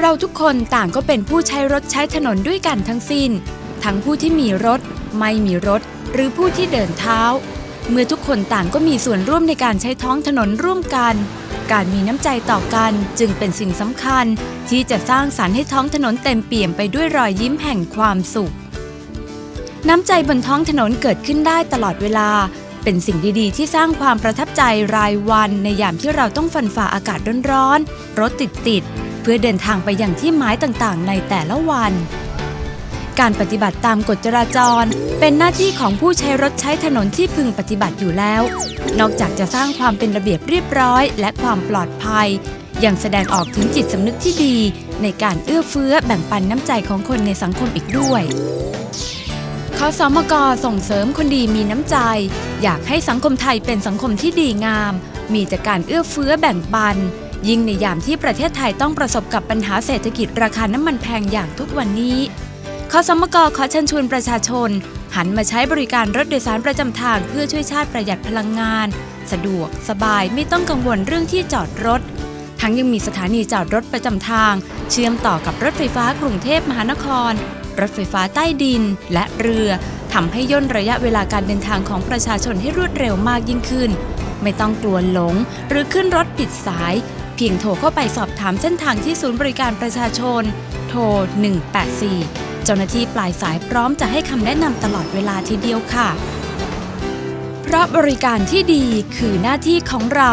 เราทุกคนต่างก็เป็นผู้ใช้รถใช้ถนนด้วยกันทั้งสิ้น ทั้งผู้ที่มีรถ ไม่มีรถ หรือผู้ที่เดินเท้า เมื่อทุกคนต่างก็มีส่วนร่วมในการใช้ท้องถนนร่วมกัน การมีน้ำใจต่อกันจึงเป็นสิ่งสำคัญ ที่จะสร้างสรรค์ให้ท้องถนนเต็มเปี่ยมไปด้วยรอยยิ้มแห่งความสุข น้ำใจบนท้องถนนเกิดขึ้นได้ตลอดเวลา เป็นสิ่งดีๆ ที่สร้างความประทับใจรายวันในยามที่เราต้องฟันฝ่าอากาศร้อนๆรถติดๆ เพื่อเดินทางไปอย่างที่หมายต่างๆ ในแต่ละวัน การปฏิบัติตามกฎจราจร เป็นหน้าที่ของผู้ใช้รถใช้ถนนที่พึงปฏิบัติอยู่แล้ว นอกจากจะสร้างความเป็นระเบียบเรียบร้อย และความปลอดภัย ยังแสดงออกถึงจิตสำนึกที่ดี ในการเอื้อเฟื้อแบ่งปันน้ำใจของคนในสังคมอีกด้วยขอสมกส่งเสริมคนดีมีน้ำใจ อยากให้สังคมไทยเป็นสังคมที่ดีงาม มีแต่การเอื้อเฟื้อแบ่งปัน ยิ่งในยามที่ประเทศไทยต้องประสบกับปัญหาเศรษฐกิจราคาน้ำมันแพงอย่างทุกวันนี้ขอสมกขอเชิญชวนประชาชน หันมาใช้บริการรถโดยสารประจำทางเพื่อช่วยชาติประหยัดพลังงาน สะดวกสบายไม่ต้องกังวลเรื่องที่จอดรถ ทั้งยังมีสถานีจอดรถประจำทาง เชื่อมต่อกับรถไฟฟ้ากรุงเทพมหานคร รถไฟฟ้าใต้ดิน และเรือทำให้ย่นระยะเวลาการเดินทางของประชาชนให้รวดเร็วมากยิ่งขึ้น ไม่ต้องกลัวหลง หรือขึ้นรถผิดสาย พียงโทรเข้าไปสอบถามเส้นทางที่ศูนย์บริการประชาชน โทร 184 เจ้าหน้าที่ปลายสายพร้อมจะให้คำแนะนำตลอดเวลาทีเดียวค่ะ เพราะบริการที่ดีคือหน้าที่ของเรา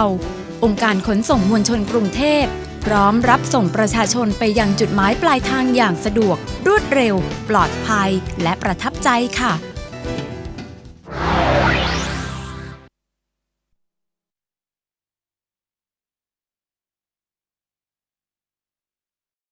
องค์การขนส่งมวลชนกรุงเทพพร้อมรับส่งประชาชนไปยังจุดหมายปลายทางอย่างสะดวก รวดเร็ว ปลอดภัย และประทับใจค่ะ